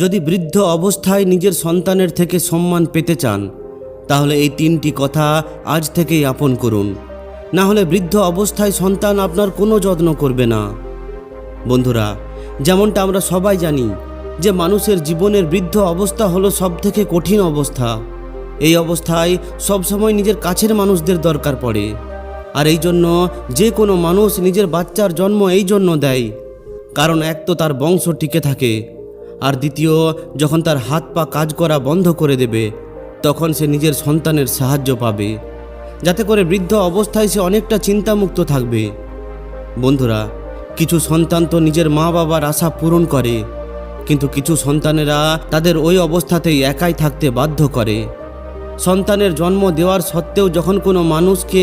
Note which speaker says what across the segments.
Speaker 1: যদি বৃদ্ধ অবস্থায় নিজের সন্তানের থেকে সম্মান পেতে চান, তাহলে এই তিনটি কথা আজ থেকেই আপন করুন। না হলে বৃদ্ধ অবস্থায় সন্তান আপনার কোনো যত্ন করবে না। বন্ধুরা, যেমনটা আমরা সবাই জানি যে মানুষের জীবনের বৃদ্ধ অবস্থা হলো সবথেকে কঠিন অবস্থা। এই অবস্থায় সবসময় নিজের কাছের মানুষদের দরকার পড়ে। আর এই জন্য যে কোনো মানুষ নিজের বাচ্চার জন্ম এই জন্য দেয়, কারণ এক তো তার বংশ টিকে থাকে। আর দ্বিতীয়, যখন তার হাত পা কাজ করা বন্ধ করে দেবে, তখন সে নিজের সন্তানের সাহায্য পাবে। যাতে করে বৃদ্ধ অবস্থায় সে অনেকটা চিন্তামুক্ত থাকবে। বন্ধুরা, কিছু সন্তান তো নিজের মা বাবার আশা পূরণ করে, কিন্তু কিছু সন্তানেরা তাদের ওই অবস্থাতেই একাই থাকতে বাধ্য করে। সন্তানের জন্ম দেওয়ার সত্ত্বেও যখন কোনো মানুষকে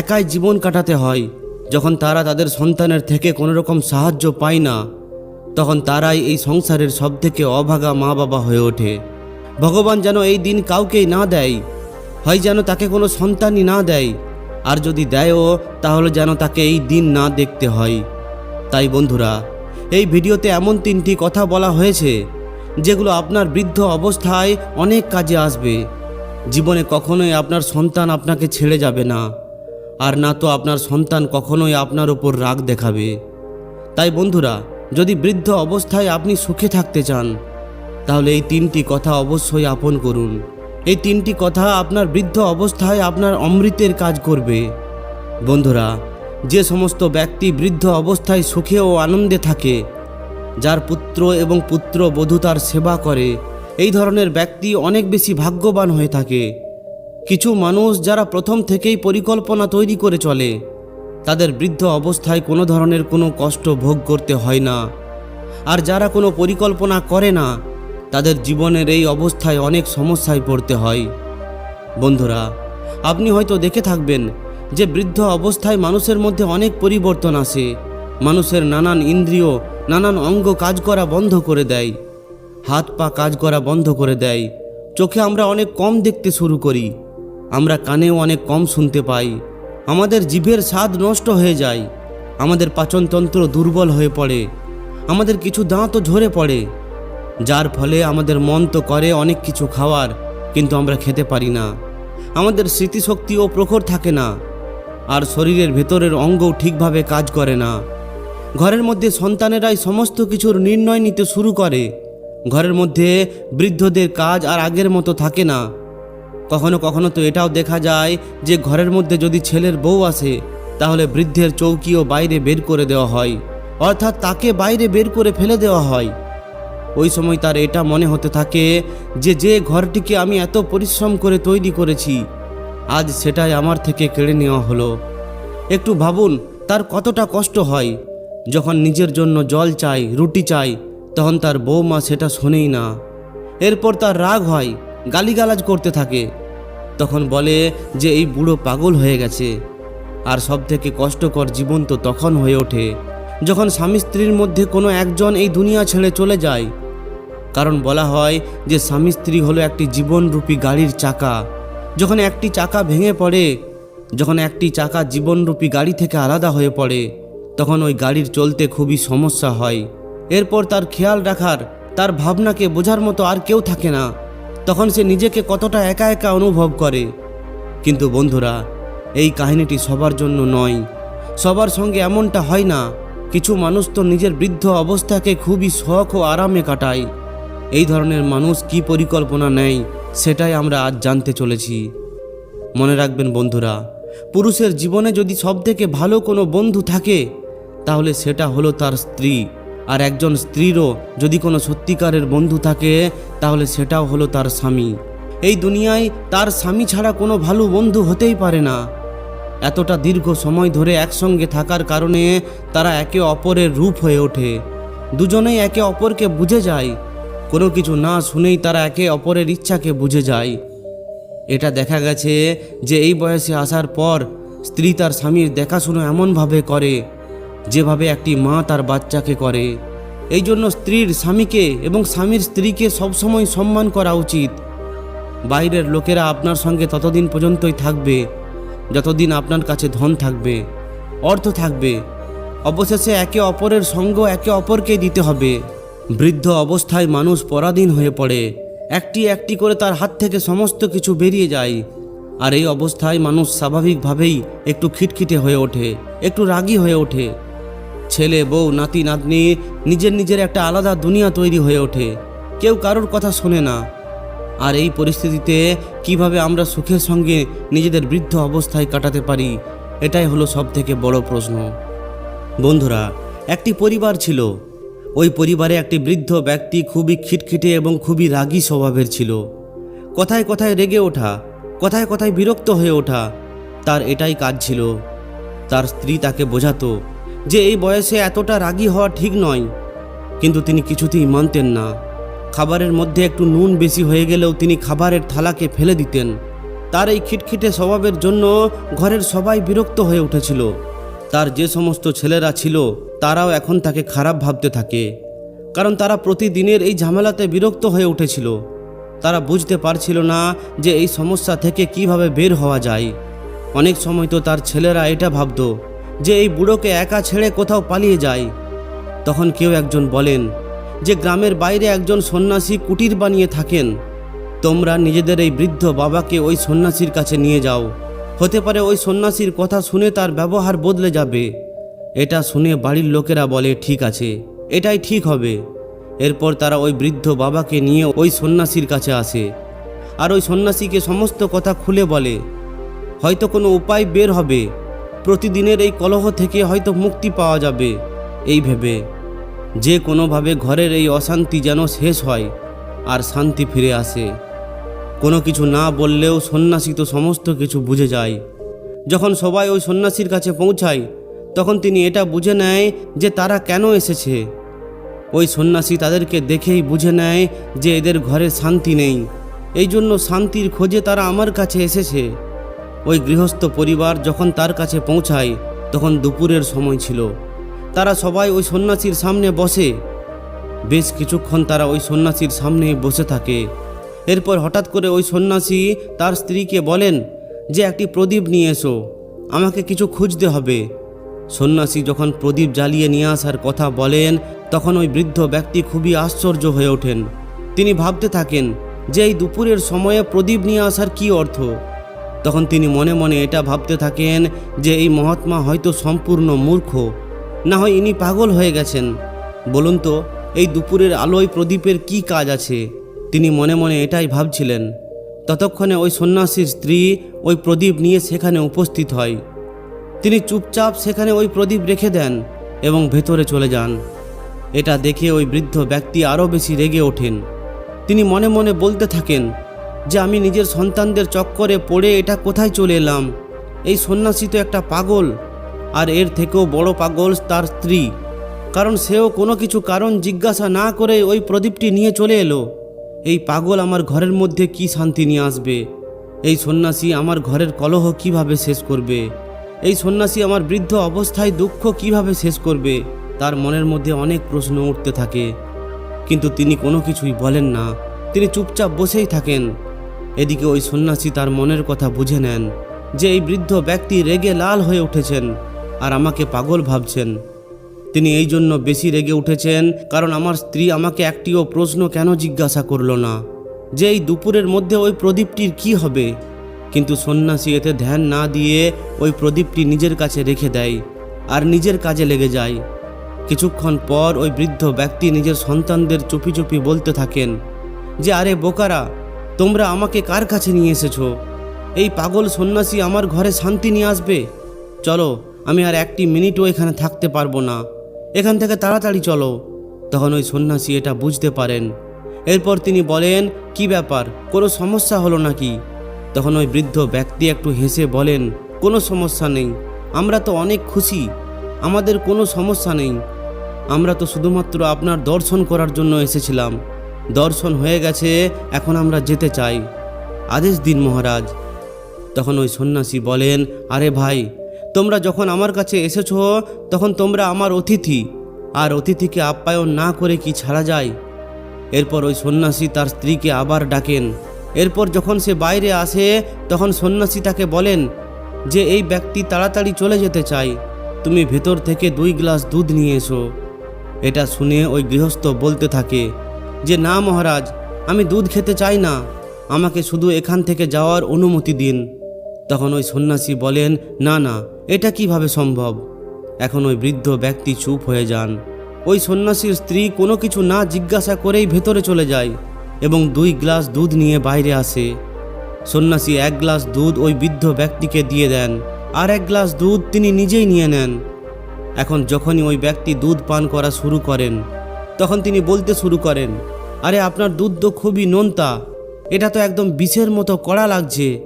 Speaker 1: একাই জীবন কাটাতে হয়, যখন তারা তাদের সন্তানের থেকে কোনো রকম সাহায্য পায় না তখন তারাই এই সংসারের সবথেকে অভাগা মা বাবা হয়ে ওঠে। ভগবান যেন এই দিন কাউকেই না দেয়, হয় যেন তাকে কোনো সন্তানই না দেয়, আর যদি দেয়ও, তাহলে যেন তাকে এই দিন না দেখতে হয়। তাই বন্ধুরা, এই ভিডিওতে এমন তিনটি কথা বলা হয়েছে, যেগুলো আপনার বৃদ্ধ অবস্থায় অনেক কাজে আসবে। জীবনে কখনোই আপনার সন্তান আপনাকে ছেড়ে যাবে না, আর না তো আপনার সন্তান কখনোই আপনার ওপর রাগ দেখাবে। তাই বন্ধুরা যদি বৃদ্ধ অবস্থায় আপনি সুখে থাকতে চান, তাহলে এই তিনটি কথা অবশ্যই আপন করুন। এই তিনটি কথা আপনার বৃদ্ধ অবস্থায় আপনার অমৃতের কাজ করবে। বন্ধুরা, যে সমস্ত ব্যক্তি বৃদ্ধ অবস্থায় সুখে ও আনন্দে থাকে, যার পুত্র এবং পুত্র বধূ তার সেবা করে, এই ধরনের ব্যক্তি অনেক বেশি ভাগ্যবান হয়ে থাকে। কিছু মানুষ যারা প্রথম থেকেই পরিকল্পনা তৈরি করে চলে তাদের বৃদ্ধ অবস্থায় কোনো ধরনের কোনো কষ্ট ভোগ করতে হয় না। আর যারা কোনো পরিকল্পনা করে না, তাদের জীবনের এই অবস্থায় অনেক সমস্যায় পড়তে হয়। বন্ধুরা, আপনি হয়তো দেখে থাকবেন যে বৃদ্ধ অবস্থায় মানুষের মধ্যে অনেক পরিবর্তন আসে। মানুষের নানান ইন্দ্রিয়, নানান অঙ্গ কাজ করা বন্ধ করে দেয়। হাত পা কাজ করা বন্ধ করে দেয়। চোখে আমরা অনেক কম দেখতে শুরু করি। আমরা কানেও অনেক কম শুনতে পাই। আমাদের জিভের স্বাদ নষ্ট হয়ে যায়। আমাদের পাচনতন্ত্র দুর্বল হয়ে পড়ে। আমাদের কিছু দাঁতও ঝরে পড়ে। যার ফলে আমাদের মন তো করে অনেক কিছু খাওয়ার, কিন্তু আমরা খেতে পারি না। আমাদের স্মৃতিশক্তিও প্রখর থাকে না। আর শরীরের ভেতরের অঙ্গও ঠিকভাবে কাজ করে না। ঘরের মধ্যে সন্তানেরাই সমস্ত কিছুর নির্ণয় নিতে শুরু করে। ঘরের মধ্যে বৃদ্ধদের কাজ আর আগের মতো থাকে না। কখনো কখনো তো এটাও দেখা যায় যে ঘরের মধ্যে যদি ছেলের বউ আসে, তাহলে বৃদ্ধের চৌকিও বাইরে বের করে দেওয়া হয়। অর্থাৎ তাকে বাইরে বের করে ফেলে দেওয়া হয়। ওই সময় তার এটা মনে হতে থাকে যে যে ঘরটিকে আমি এত পরিশ্রম করে তৈরি করেছি, আজ সেটাই আমার থেকে কেড়ে নেওয়া হলো। একটু ভাবুন, তার কতটা কষ্ট হয়। যখন নিজের জন্য জল চাই, রুটি চাই, তখন তার বৌমা সেটা শোনেই না। এরপর তার রাগ হয়। গালিগালাজ করতে থাকে। তখন বলে যে এই বুড়ো পাগল হয়ে গেছে। আর সব থেকে কষ্টকর জীবন তো তখন হয়ে ওঠে, যখন স্বামী স্ত্রীর মধ্যে কোনো একজন এই দুনিয়া ছেড়ে চলে যায়। কারণ বলা হয় যে স্বামী স্ত্রী হলো একটি জীবনরূপী গাড়ির চাকা। যখন একটি চাকা ভেঙে পড়ে, যখন একটি চাকা জীবনরূপী গাড়ি থেকে আলাদা হয়ে পড়ে, তখন ওই গাড়ির চলতে খুবই সমস্যা হয়। এরপর তার খেয়াল রাখার, তার ভাবনাকে বোঝার মতো আর কেউ থাকে না। তখন সে নিজেকে কতটা একা একা অনুভব করে। কিন্তু বন্ধুরা, এই কাহিনীটি সবার জন্য নয়। সবার সঙ্গে এমনটা হয় না, কিছু মানুষ তো নিজের বৃদ্ধ অবস্থাকে খুবই শখ ও আরামে কাটায়। এই ধরনের মানুষ কি পরিকল্পনা নেয়, সেটাই আমরা আজ জানতে চলেছি। মনে রাখবেন বন্ধুরা, পুরুষের জীবনে যদি সবথেকে ভালো কোনো বন্ধু থাকে, তাহলে সেটা হলো তার স্ত্রী। আর একজন স্ত্রীরও যদি কোনো সত্যিকারের বন্ধু থাকে, তাহলে সেটাও হলো তার স্বামী। এই দুনিয়ায় তার স্বামী ছাড়া কোনো ভালো বন্ধু হতেই পারে না। এতটা দীর্ঘ সময় ধরে একসঙ্গে থাকার কারণে তারা একে অপরের রূপ হয়ে ওঠে। দুজনেই একে অপরকে বুঝে যায়। কোনো কিছু না শুনেই তারা একে অপরের ইচ্ছাকে বুঝে যায়। এটা দেখা গেছে যে এই বয়সে আসার পর স্ত্রী তার স্বামীর দেখাশুনো এমনভাবে করে। যেভাবে একটি মা তার বাচ্চাকে করে, এই জন্য স্ত্রীর স্বামীকে এবং স্বামীর স্ত্রীকে সবসময় সম্মান করা উচিত। বাইরের লোকেরা আপনার সঙ্গে ততদিন পর্যন্তই থাকবে, যতদিন আপনার কাছে ধন থাকবে, অর্থ থাকবে। অবশেষে একে অপরের সঙ্গ একে অপরকে দিতে হবে। বৃদ্ধ অবস্থায় মানুষ পরাধীন হয়ে পড়ে, একটি একটি করে তার হাত থেকে সমস্ত কিছু বেরিয়ে যায়। আর এই অবস্থায় মানুষ স্বাভাবিকভাবেই একটু খিটখিটে হয়ে ওঠে, একটু রাগী হয়ে ওঠে। ছেলে, বউ, নাতি, নাতনি, নিজের নিজের একটা আলাদা দুনিয়া তৈরি হয়ে ওঠে। কেউ কারোর কথা শোনে না। আর এই পরিস্থিতিতে কীভাবে আমরা সুখের সঙ্গে নিজেদের বৃদ্ধ অবস্থায় কাটাতে পারি, এটাই হলো সব থেকে বড় প্রশ্ন। বন্ধুরা, একটি পরিবার ছিল। ওই পরিবারে একটি বৃদ্ধ ব্যক্তি খুবই খিটখিটে এবং খুবই রাগী স্বভাবের ছিল। কথায় কথায় রেগে ওঠা, কথায় কথায় বিরক্ত হয়ে ওঠা, তার এটাই কাজ ছিল। তার স্ত্রী তাকে বোঝাতো যে এই বয়সে এতটা রাগী হওয়া ঠিক নয়। কিন্তু তিনি কিছুতেই মানতেন না। খাবারের মধ্যে একটু নুন বেশি হয়ে গেলেও তিনি খাবারের থালাকে ফেলে দিতেন। তার এই খিটখিটে স্বভাবের জন্য ঘরের সবাই বিরক্ত হয়ে উঠেছিল। তার যে সমস্ত ছেলেরা ছিল, তারাও এখন তাকে খারাপ ভাবতে থাকে। কারণ তারা প্রতিদিনের এই ঝামেলাতে বিরক্ত হয়ে উঠেছিল। তারা বুঝতে পারছিল না যে এই সমস্যা থেকে কীভাবে বের হওয়া যায়। অনেক সময় তো তার ছেলেরা এটা ভাবতো যে এই বুড়োকে একা ছেড়ে কোথাও পালিয়ে যায়। তখন কেউ একজন বলেন যে গ্রামের বাইরে একজন সন্ন্যাসী কুটির বানিয়ে থাকেন। তোমরা নিজেদের এই বৃদ্ধ বাবাকে ওই সন্ন্যাসীর কাছে নিয়ে যাও। হতে পারে ওই সন্ন্যাসীর কথা শুনে তার ব্যবহার বদলে যাবে। এটা শুনে বাড়ির লোকেরা বলে, ঠিক আছে, এটাই ঠিক হবে। এরপর তারা ওই বৃদ্ধ বাবাকে নিয়ে ওই সন্ন্যাসীর কাছে আসে। আর ওই সন্ন্যাসীকে সমস্ত কথা খুলে বলে, হয়তো কোনো উপায় বের হবে। প্রতিদিনের এই কলহ থেকে হয়তো মুক্তি পাওয়া যাবে, এই ভেবে। যে কোনোভাবে ঘরের এই অশান্তি যেন শেষ হয় আর শান্তি ফিরে আসে। কোনো কিছু না বললেও সন্ন্যাসী তো সমস্ত কিছু বুঝে যায়। যখন সবাই ওই সন্ন্যাসীর কাছে পৌঁছায়, তখন তিনি এটা বুঝে নেয় যে তারা কেন এসেছে। ওই সন্ন্যাসী তাদেরকে দেখেই বুঝে নেয় যে এদের ঘরে শান্তি নেই। এই জন্য শান্তির খোঁজে তারা আমার কাছে এসেছে। ওই গৃহস্থ পরিবার যখন তার কাছে পৌঁছায়, তখন দুপুরের সময় ছিল। তারা সবাই ওই সন্ন্যাসীর সামনে বসে। বেশ কিছুক্ষণ তারা ওই সন্ন্যাসীর সামনে বসে থাকে। এরপর হঠাৎ করে ওই সন্ন্যাসী তার স্ত্রীকে বলেন যে, একটি প্রদীপ নিয়ে এসো, আমাকে কিছু খুঁজতে হবে। সন্ন্যাসী যখন প্রদীপ জ্বালিয়ে নিয়ে আসার কথা বলেন, তখন ওই বৃদ্ধ ব্যক্তি খুবই আশ্চর্য হয়ে ওঠেন। তিনি ভাবতে থাকেন যে, এই দুপুরের সময়ে প্রদীপ নিয়ে আসার কি অর্থ? তখন তিনি মনে মনে এটা ভাবতে থাকেন যে এই মহাত্মা হয়তো সম্পূর্ণ মূর্খ। না হয় ইনি পাগল হয়ে গেছেন। বলুন তো, এই দুপুরের আলোয় প্রদীপের কি কাজ আছে? তিনি মনে মনে এটাই ভাবছিলেন। ততক্ষণে ওই সন্ন্যাসীর স্ত্রী ওই প্রদীপ নিয়ে সেখানে উপস্থিত হয়। তিনি চুপচাপ সেখানে ওই প্রদীপ রেখে দেন এবং ভেতরে চলে যান। এটা দেখে ওই বৃদ্ধ ব্যক্তি আরও বেশি রেগে ওঠেন। তিনি মনে মনে বলতে থাকেন যে আমি নিজের সন্তানদের চক্করে পড়ে এটা কোথায় চলে এলাম? এই সন্ন্যাসী তো একটা পাগল, আর এর থেকেও বড় পাগল তার স্ত্রী। কারণ সেও কোনো কিছু কারণ জিজ্ঞাসা না করে ওই প্রদীপটি নিয়ে চলে এলো। এই পাগল আমার ঘরের মধ্যে কি শান্তি নিয়ে আসবে? এই সন্ন্যাসী আমার ঘরের কলহ কীভাবে শেষ করবে? এই সন্ন্যাসী আমার বৃদ্ধ অবস্থায় দুঃখ কীভাবে শেষ করবে? তার মনের মধ্যে অনেক প্রশ্ন উঠতে থাকে। কিন্তু তিনি কোনো কিছুই বলেন না। তিনি চুপচাপ বসেই থাকেন। এদিকে ওই সন্ন্যাসী তার মনের কথা বুঝে নেন যে এই বৃদ্ধ ব্যক্তি রেগে লাল হয়ে উঠেছেন আর আমাকে পাগল ভাবছেন। তিনি এই জন্য বেশি রেগে উঠেছেন কারণ আমার স্ত্রী আমাকে একটিও প্রশ্ন কেন জিজ্ঞাসা করল না। যে এই দুপুরের মধ্যে ওই প্রদীপটির কি হবে? কিন্তু সন্ন্যাসী এতে ধ্যান না দিয়ে ওই প্রদীপটি নিজের কাছে রেখে দেয় আর নিজের কাজে লেগে যায়। কিছুক্ষণ পর ওই বৃদ্ধ ব্যক্তি নিজের সন্তানদের চুপি চুপি বলতে থাকেন যে, আরে বোকারা তোমরা আমাকে কার কাছে নিয়ে এসেছ? এই পাগল সন্ন্যাসী আমার ঘরে শান্তি নিয়ে আসবে? চলো, আমি আর একটি মিনিটও এখানে থাকতে পারব না। এখান থেকে তাড়াতাড়ি চলো। তখন ওই সন্ন্যাসী এটা বুঝতে পারেন। এরপর তিনি বলেন, কি ব্যাপার? কোনো সমস্যা হলো নাকি? তখন ওই বৃদ্ধ ব্যক্তি একটু হেসে বলেন, কোনো সমস্যা নেই। আমরা তো অনেক খুশি। আমাদের কোনো সমস্যা নেই। আমরা তো শুধুমাত্র আপনার দর্শন করার জন্য এসেছিলাম। দর্শন হয়ে গেছে, এখন আমরা যেতে চাই। আদেশ দিন মহারাজ। তখন ওই সন্ন্যাসী বলেন, আরে ভাই, তোমরা যখন আমার কাছে এসেছ, তখন তোমরা আমার অতিথি। আর অতিথিকে আপ্যায়ন না করে কি ছাড়া যায়? এরপর ওই সন্ন্যাসী তার স্ত্রীকে আবার ডাকেন। এরপর যখন সে বাইরে আসে, তখন সন্ন্যাসী তাকে বলেন, যে এই ব্যক্তি তাড়াতাড়ি চলে যেতে চাই তুমি ভেতর থেকে দুই গ্লাস দুধ নিয়ে এসো। এটা শুনে ওই গৃহস্থ বলতে থাকে যে না মহারাজ, আমি দুধ খেতে চাই না। আমাকে শুধু এখান থেকে যাওয়ার অনুমতি দিন। তখন ওই সন্ন্যাসী বলেন, না না, এটা কীভাবে সম্ভব? এখন ওই বৃদ্ধ ব্যক্তি চুপ হয়ে যান। ওই সন্ন্যাসীর স্ত্রী কোনো কিছু না জিজ্ঞাসা করেই ভেতরে চলে যায় এবং দুই গ্লাস দুধ নিয়ে বাইরে আসে। সন্ন্যাসী এক গ্লাস দুধ ওই বৃদ্ধ ব্যক্তিকে দিয়ে দেন আর এক গ্লাস দুধ তিনি নিজেই নিয়ে নেন। এখন যখনই ওই ব্যক্তি দুধ পান করা শুরু করেন তখন তিনি বলতে শুরু করেন, আরে আপনার দুধ তো খুবই নোনতা, এটা তো একদম বিষের মতো কড়া লাগছে।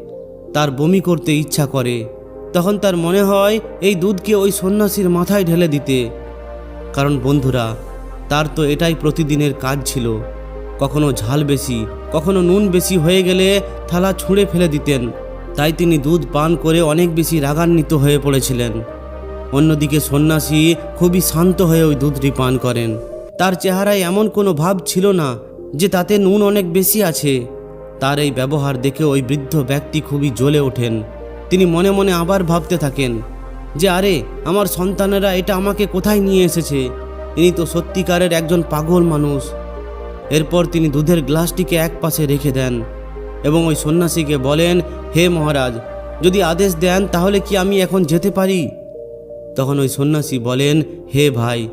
Speaker 1: তার বমি করতে ইচ্ছা করে। তখন তার মনে হয় এই দুধকে ওই সন্ন্যাসীর মাথায় ঢেলে দিতে। কারণ বন্ধুরা, তার তো এটাই প্রতিদিনের কাজ ছিল। কখনো ঝাল বেশি, কখনো নুন বেশি হয়ে গেলে থালা ছুঁড়ে ফেলে দিতেন। তাই তিনি দুধ পান করে অনেক বেশি রাগান্বিত হয়ে পড়েছিলেন। অন্যদিকে সন্ন্যাসী খুবই শান্ত হয়ে ওই দুধটি পান করেন। তার চেহারায় এমন কোনো ভাব ছিল না যে তাতে নুন অনেক বেশি আছে। তার এই ব্যবহার দেখে ওই বৃদ্ধ ব্যক্তি খুবই জ্বলে ওঠেন। তিনি মনে মনে আবার ভাবতে থাকেন যে, আরে, আমার সন্তানেরা এটা আমাকে কোথায় নিয়ে এসেছে? ইনি তো সত্যিকারের একজন পাগল মানুষ। এরপর তিনি দুধের গ্লাসটিকে এক পাশে রেখে দেন এবং ওই সন্ন্যাসীকে বলেন, হে মহারাজ, যদি আদেশ দেন তাহলে কি আমি এখন যেতে পারি? তখন ওই সন্ন্যাসী বলেন, হে ভাই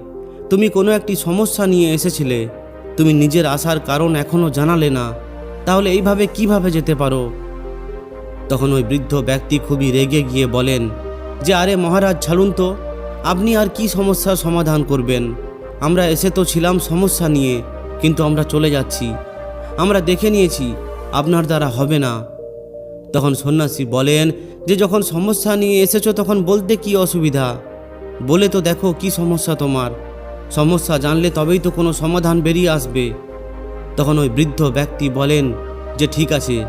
Speaker 1: তুমি কোনো একটি সমস্যা নিয়ে এসেছিলে, তুমি নিজের আসার কারণ এখনও জানালে না, তাহলে এইভাবে কীভাবে যেতে পারো? তখন ওই বৃদ্ধ ব্যক্তি খুবই রেগে গিয়ে বলেন, যে আরে মহারাজ, ছাড়ুন তো, আপনি আর কি সমস্যার সমাধান করবেন? আমরা এসে তো ছিলাম সমস্যা নিয়ে, কিন্তু আমরা চলে যাচ্ছি। আমরা দেখে নিয়েছি, আপনার দ্বারা হবে না। তখন সন্ন্যাসী বলেন, যে যখন সমস্যা নিয়ে এসেছ তখন বলতে কি অসুবিধা? বলে তো দেখো কি সমস্যা তোমার। সমস্যা জানলে তবেই তো কোনো সমাধান বেরিয়ে আসবে। তখন ওই বৃদ্ধ ব্যক্তি বলেন, যে ঠিক আছে।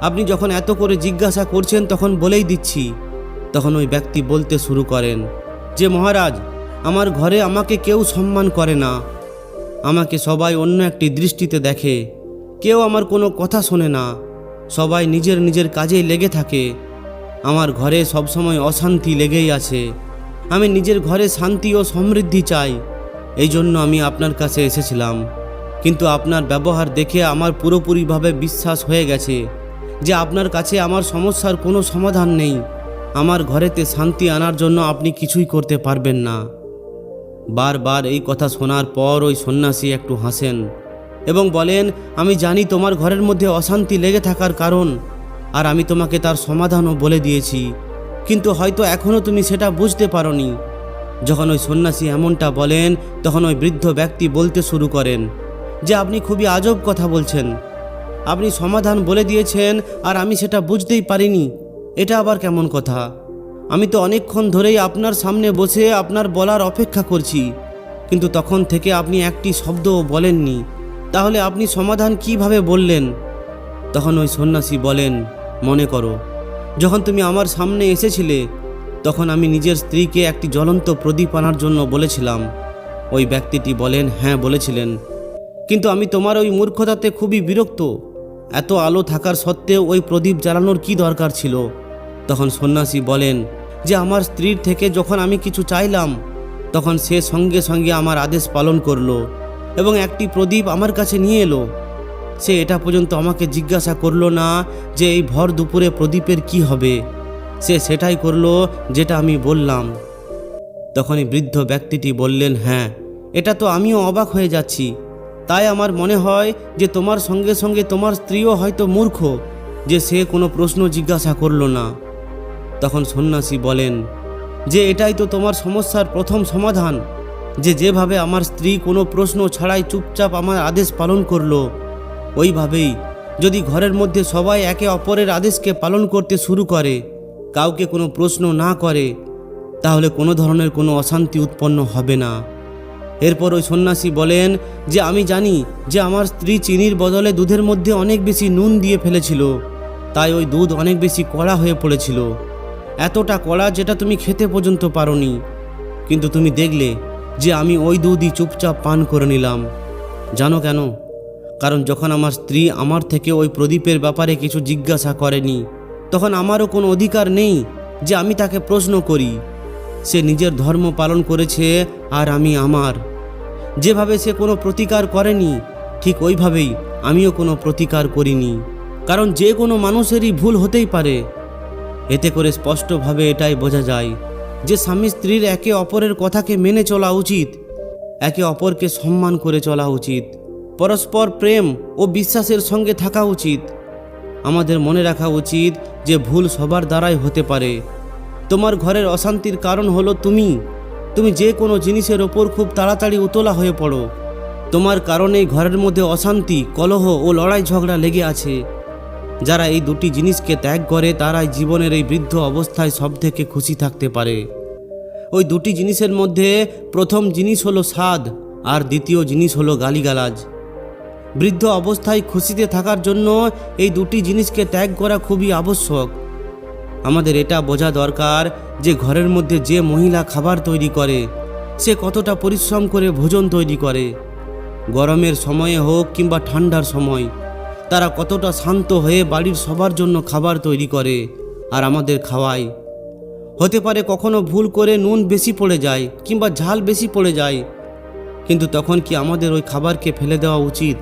Speaker 1: আপনি যখন এত করে জিজ্ঞাসা করছেন তখন বলেই দিচ্ছি। তখন ওই ব্যক্তি বলতে শুরু করেন, যে মহারাজ, আমার ঘরে আমাকে কেউ সম্মান করে না। আমাকে সবাই অন্য একটি দৃষ্টিতে দেখে। কেউ আমার কোনো কথা শোনে না। সবাই নিজের নিজের কাজেই লেগে থাকে। আমার ঘরে সবসময় অশান্তি লেগেই আছে। আমি নিজের ঘরে শান্তি ও সমৃদ্ধি চাই। এই জন্য আমি আপনার কাছে এসেছিলাম। কিন্তু আপনার ব্যবহার দেখে আমার পুরোপুরিভাবে বিশ্বাস হয়ে গেছে যে আপনার কাছে আমার সমস্যার কোনো সমাধান নেই। আমার ঘরেতে শান্তি আনার জন্য আপনি কিছুই করতে পারবেন না। বারবার এই কথা শোনার পর ওই সন্ন্যাসী একটু হাসেন এবং বলেন, আমি জানি তোমার ঘরের মধ্যে অশান্তি লেগে থাকার কারণ আর আমি তোমাকে তার সমাধানও বলে দিয়েছি। কিন্তু হয়তো এখনও তুমি সেটা বুঝতে পারোনি। যখন ওই সন্ন্যাসী এমনটা বলেন, তখন ওই বৃদ্ধ ব্যক্তি বলতে শুরু করেন, যে আপনি খুবই আজব কথা বলছেন। আপনি সমাধান বলে দিয়েছেন আর আমি সেটা বুঝতেই পারিনি। এটা আবার কেমন কথা? আমি তো অনেকক্ষণ ধরেই আপনার সামনে বসে আপনার বলার অপেক্ষা করছি। কিন্তু তখন থেকে আপনি একটি শব্দও বলেননি। তাহলে আপনি সমাধান কীভাবে বললেন? তখন ওই সন্ন্যাসী বলেন, মনে করো, যখন তুমি আমার সামনে এসেছিলে তখন আমি নিজের স্ত্রীকে একটি জ্বলন্ত প্রদীপ আনার জন্য বলেছিলাম। ওই ব্যক্তিটি বলেন হ্যাঁ বলেছিলেন। কিন্তু আমি তোমার ওই মূর্খতাতে খুবই বিরক্ত। এত আলো থাকার সত্ত্বেও ওই প্রদীপ জ্বালানোর কি দরকার ছিল? তখন সন্ন্যাসী বলেন, যে আমার স্ত্রীর থেকে যখন আমি কিছু চাইলাম, তখন সে সঙ্গে সঙ্গে আমার আদেশ পালন করল এবং একটি প্রদীপ আমার কাছে নিয়ে এলো। সে এটা পর্যন্ত আমাকে জিজ্ঞাসা করল না যে এই ভর দুপুরে প্রদীপের কি হবে। সে সেটাই করল যেটা আমি বললাম। তখনই বৃদ্ধ ব্যক্তিটি বললেন হ্যাঁ এটা তো আমিও অবাক হয়ে যাচ্ছি। তাই আমার মনে হয় যে তোমার সঙ্গে সঙ্গে তোমার স্ত্রীও হয়তো মূর্খ, যে সে কোনো প্রশ্ন জিজ্ঞাসা করল না। তখন সন্ন্যাসী বলেন, যে এটাই তো তোমার সমস্যার প্রথম সমাধান। যে যেভাবে আমার স্ত্রী কোনো প্রশ্ন ছাড়াই চুপচাপ আমার আদেশ পালন করল, ওইভাবেই যদি ঘরের মধ্যে সবাই একে অপরের আদেশকে পালন করতে শুরু করে কাউকে কোনো প্রশ্ন না করে, তাহলে কোনো ধরনের কোনো অশান্তি উৎপন্ন হবে না। এরপর ওই সন্ন্যাসী বলেন যে, আমি জানি যে, আমার স্ত্রী চিনির বদলে দুধের মধ্যে অনেক বেশি নুন দিয়ে ফেলেছিল। তাই ওই দুধ অনেক বেশি কড়া হয়ে পড়েছিল। এতটা কড়া যেটা তুমি খেতে পর্যন্ত পারোনি। কিন্তু তুমি দেখলে যে, আমি ওই দুধই চুপচাপ পান করে নিলাম। জানো কেন? কারণ যখন আমার স্ত্রী আমার থেকে ওই প্রদীপের ব্যাপারে কিছু জিজ্ঞাসা করেনি তখন আমারও কোনো অধিকার নেই যে আমি তাকে প্রশ্ন করি। সে নিজের ধর্ম পালন করেছে আর আমি আমার। যেভাবে সে কোনো প্রতিকার করেনি, ঠিক ওইভাবেই আমিও কোনো প্রতিকার করিনি। কারণ যে কোনো মানুষেরই ভুল হতেই পারে। এতে করে স্পষ্টভাবে এটাই বোঝা যায় যে স্বামী স্ত্রীর একে অপরের কথাকে মেনে চলা উচিত, একে অপরকে সম্মান করে চলা উচিত, পরস্পর প্রেম ও বিশ্বাসের সঙ্গে থাকা উচিত। আমাদের মনে রাখা উচিত যে ভুল সবার দ্বারাই হতে পারে। তোমার ঘরের অশান্তির কারণ হলো তুমি। তুমি যে কোনো জিনিসের ওপর খুব তাড়াতাড়ি উতলা হয়ে পড়ো। তোমার কারণেই ঘরের মধ্যে অশান্তি, কলহ ও লড়াই ঝগড়া লেগে আছে। যারা এই দুটি জিনিসকে ত্যাগ করে, তারাই জীবনের এই বৃদ্ধ অবস্থায় সব থেকে খুশি থাকতে পারে। ওই দুটি জিনিসের মধ্যে প্রথম জিনিস হলো স্বাদ, আর দ্বিতীয় জিনিস হলো গালিগালাজ। বৃদ্ধ অবস্থায় খুশিতে থাকার জন্য এই দুটি জিনিসকে ত্যাগ করা খুবই আবশ্যক। আমাদের এটা বোঝা দরকার যে ঘরের মধ্যে যে মহিলা খাবার তৈরি করে, সে কতটা পরিশ্রম করে ভোজন তৈরি করে। গরমের সময়ে হোক কিংবা ঠান্ডার সময়, তারা কতটা শান্ত হয়ে বাড়ির সবার জন্য খাবার তৈরি করে আর আমাদের খাওয়ায়। হতে পারে কখনো ভুল করে নুন বেশি পড়ে যায় কিংবা ঝাল বেশি পড়ে যায়, কিন্তু তখন কি আমাদের ওই খাবারকে ফেলে দেওয়া উচিত?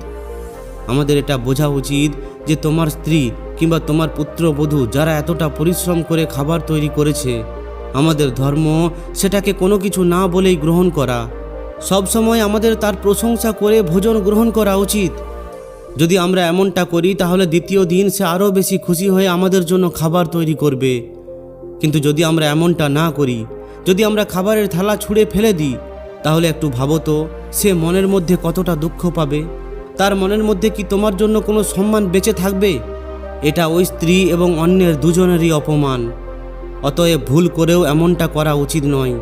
Speaker 1: আমাদের এটা বোঝা উচিত যে তোমার স্ত্রী কিংবা তোমার পুত্রবধূ যারা এতটা পরিশ্রম করে খাবার তৈরি করেছে, আমাদের ধর্ম সেটাকে কোনো কিছু না বলেই গ্রহণ করা। সব সময় আমাদের তার প্রশংসা করে ভোজন গ্রহণ করা উচিত। যদি আমরা এমনটা করি, তাহলে দ্বিতীয় দিন সে আরও বেশি খুশি হয়ে আমাদের জন্য খাবার তৈরি করবে। কিন্তু যদি আমরা এমনটা না করি, যদি আমরা খাবারের থালা ছুঁড়ে ফেলে দিই, তাহলে একটু ভাবো তো, সে মনের মধ্যে কতটা দুঃখ পাবে। তার মনের মধ্যে কি তোমার জন্য কোনো সম্মান বেঁচে থাকবে? এটা ওই স্ত্রী এবং অন্যের দুজনেরই অপমান। অতএব ভুল করেও এমনটা করা উচিত নয়।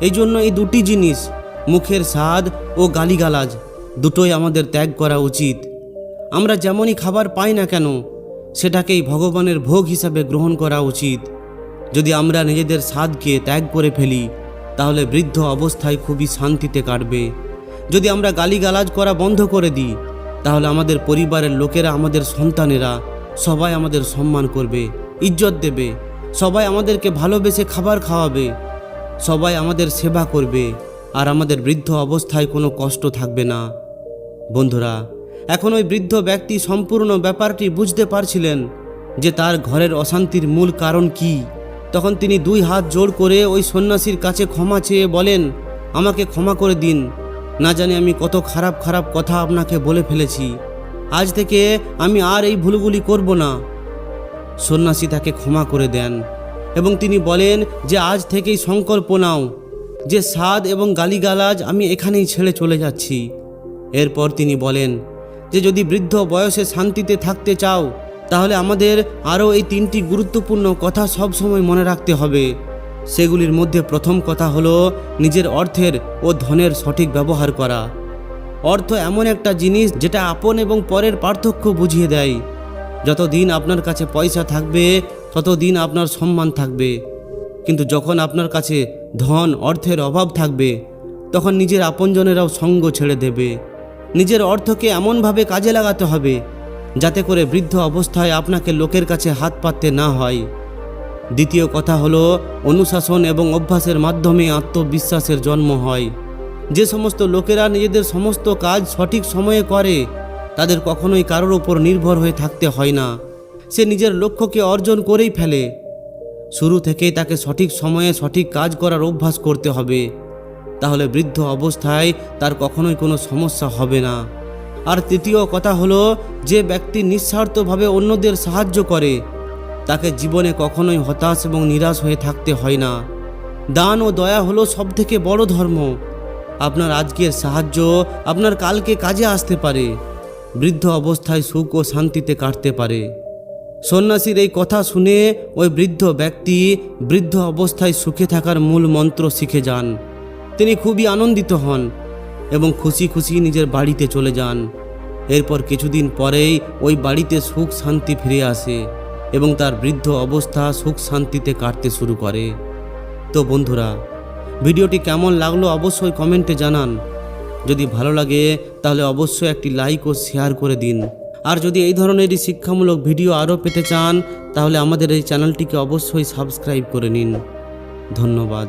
Speaker 1: এই জন্য এই দুটি জিনিস, মুখের স্বাদ ও গালিগালাজ, দুটোই আমাদের ত্যাগ করা উচিত। আমরা যেমনই খাবার পাই না কেন, সেটাকেই ভগবানের ভোগ হিসাবে গ্রহণ করা উচিত। যদি আমরা নিজেদের স্বাদকে ত্যাগ করে ফেলি, তাহলে বৃদ্ধ অবস্থায় খুবই শান্তিতে কাটবে। যদি আমরা গালিগালাজ করা বন্ধ করে দিই তাহলে আমাদের পরিবারের লোকেরা, আমাদের সন্তানেরা সবাই আমাদের সম্মান করবে, ইজ্জত দেবে, সবাই আমাদেরকে ভালোবেসে খাবার খাওয়াবে, সবাই আমাদের সেবা করবে, আর আমাদের বৃদ্ধ অবস্থায় কোনো কষ্ট থাকবে না। বন্ধুরা, এখন ওই বৃদ্ধ ব্যক্তি সম্পূর্ণ ব্যাপারটি বুঝতে পারছিলেন যে তার ঘরের অশান্তির মূল কারণ কি। তখন তিনি দুই হাত জোড় করে ওই সন্ন্যাসীর কাছে ক্ষমা চেয়ে বলেন, আমাকে ক্ষমা করে দিন না জানি আমি কত খারাপ খারাপ কথা আপনাকে বলে ফেলেছি। আজ থেকে আমি আর এই ভুলগুলি করব না। সন্ন্যাসী তাকে ক্ষমা করে দেন এবং তিনি বলেন যে আজ থেকেই সংকল্প নাও যে স্বাদ এবং গালিগালাজ আমি এখানেই ছেড়ে চলে যাচ্ছি। এরপর তিনি বলেন যে যদি বৃদ্ধ বয়সে শান্তিতে থাকতে চাও, তাহলে আমাদের আরও এই তিনটি গুরুত্বপূর্ণ কথা সবসময় মনে রাখতে হবে। সেগুলির মধ্যে প্রথম কথা হলো নিজের অর্থের ও ধনের সঠিক ব্যবহার করা। অর্থ এমন একটা জিনিস যেটা আপন এবং পরের পার্থক্য বুঝিয়ে দেয়। যতদিন আপনার কাছে পয়সা থাকবে, ততদিন আপনার সম্মান থাকবে। কিন্তু যখন আপনার কাছে ধন, অর্থের অভাব থাকবে, তখন নিজের আপনজনেরাও সঙ্গ ছেড়ে দেবে। নিজের অর্থকে এমনভাবে কাজে লাগাতে হবে, যাতে করে বৃদ্ধ অবস্থায় আপনাকে লোকের কাছে হাত পাততে না হয়। দ্বিতীয় কথা হলো, অনুশাসন এবং অভ্যাসের মাধ্যমে আত্মবিশ্বাসের জন্ম হয়। যে সমস্ত লোকেরা নিজেদের সমস্ত কাজ সঠিক সময়ে করে, তাদের কখনোই কারোর ওপর নির্ভর হয়ে থাকতে হয় না। সে নিজের লক্ষ্যকে অর্জন করেই ফেলে। শুরু থেকেই তাকে সঠিক সময়ে সঠিক কাজ করার অভ্যাস করতে হবে। তাহলে বৃদ্ধ অবস্থায় তার কখনোই কোনো সমস্যা হবে না। আর তৃতীয় কথা হলো, যে ব্যক্তি নিঃস্বার্থভাবে অন্যদের সাহায্য করে তাকে জীবনে কখনোই হতাশ এবং নিরাশ হয়ে থাকতে হয় না। দান ও দয়া হলো সবথেকে বড় ধর্ম। আপনার আজকের সাহায্য আপনার কালকে কাজে আসতে পারে। বৃদ্ধ অবস্থায় সুখ ও শান্তিতে কাটতে পারে। সন্ন্যাসীর এই কথা শুনে ওই বৃদ্ধ ব্যক্তি বৃদ্ধ অবস্থায় সুখে থাকার মূল মন্ত্র শিখে যান। তিনি খুবই আনন্দিত হন এবং খুশি খুশি নিজের বাড়িতে চলে যান। এরপর কিছুদিন পরেই ওই বাড়িতে সুখ শান্তি ফিরে আসে। এবং তার বৃদ্ধ অবস্থা সুখ শান্তিতে কাটতে শুরু করে। তো বন্ধুরা, ভিডিওটি কেমন লাগল অবশ্যই কমেন্টে জানান। যদি ভালো লাগে, তাহলে অবশ্যই একটি লাইক ও শেয়ার করে দিন। আর যদি এই ধরনেরই শিক্ষামূলক ভিডিও আরও পেতে চান, তাহলে আমাদের এই চ্যানেলটিকে অবশ্যই সাবস্ক্রাইব করে নিন। ধন্যবাদ।